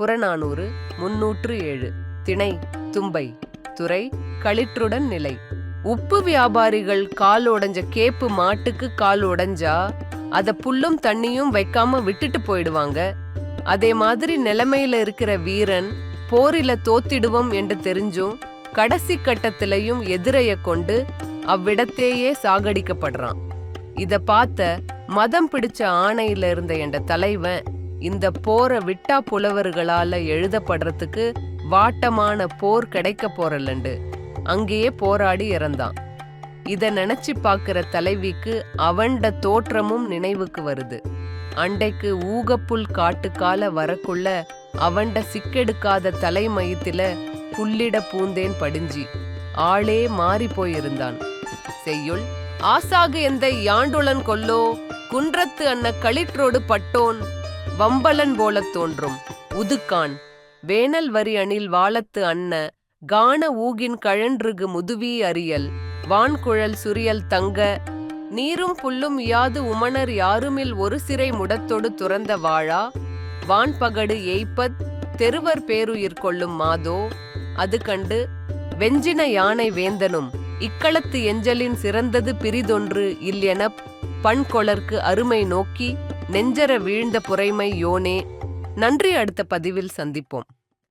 புறநானூறு முன்னூற்று ஏழு. திணை தும்பை. துறை களிற்றுடன் நிலை. உப்பு வியாபாரிகள் கால் உடைஞ்ச கேப்பு மாட்டுக்கு கால் உடைஞ்சா அத புல்லும் தண்ணியும் வைக்காம விட்டுட்டு போயிடுவாங்க. அதே மாதிரி நிலைமையில இருக்கிற வீரன் போரில தோத்திடுவோம் என்று தெரிஞ்சும் கடைசி கட்டத்திலையும் எதிரைய கொண்டு அவ்விடத்தேயே சாகடிக்கப்படுறான். இத பார்த்த மதம் பிடிச்ச ஆணையில இருந்த என்ற தலைவன் இந்த போரை விட்டா புலவர்களால எழுதப்படுறதுக்கு வாட்டமான போர் கிடைக்க போறலண்டு அங்கேயே போராடி இறந்தான். இத நினைச்சு பார்க்கிற தலைவிக்கு அவன்ட தோற்றமும் நினைவுக்கு வருது. அண்டைக்கு ஊகப்புல் காட்டுக்கால வரக்குள்ள அவன்ட சிக்கெடுக்காத தலைமயத்தில புல்லிட பூந்தேன் படிஞ்சி. ஆளே மாறி போயிருந்தான். செய்யுள் ஆசாகு எந்த யாண்டுளன் கொல்லோ? குன்றத்து அன்ன களிற்றோடு பட்டோன்? வம்பலன் போலத் தோன்றும். உதுக்கான். வேனல் வரி அணில் வாழத்து அன்ன. கான ஊகின் கழன்றுகு முதுவி அறியல் வான்குழல் சுரியல் தங்க. நீரும் புல்லும் யாது உமணர் யாருமில் ஒரு சிறை முடத்தொடு துறந்த வாழா. வான்பகடு எய்ப்பத் தெருவர் பேருயிர் கொள்ளும் மாதோ. அது கண்டு வெஞ்சின யானை வேந்தனும். இக்களத்து எஞ்சலின் சிறந்தது பிரிதொன்று இல்லெனப் பண்கொளர்க்கு அருமை நோக்கி நெஞ்சர வீழ்ந்த புரைமை யோனே. நன்றி அடுத்த பதிவில் சந்திப்போம்.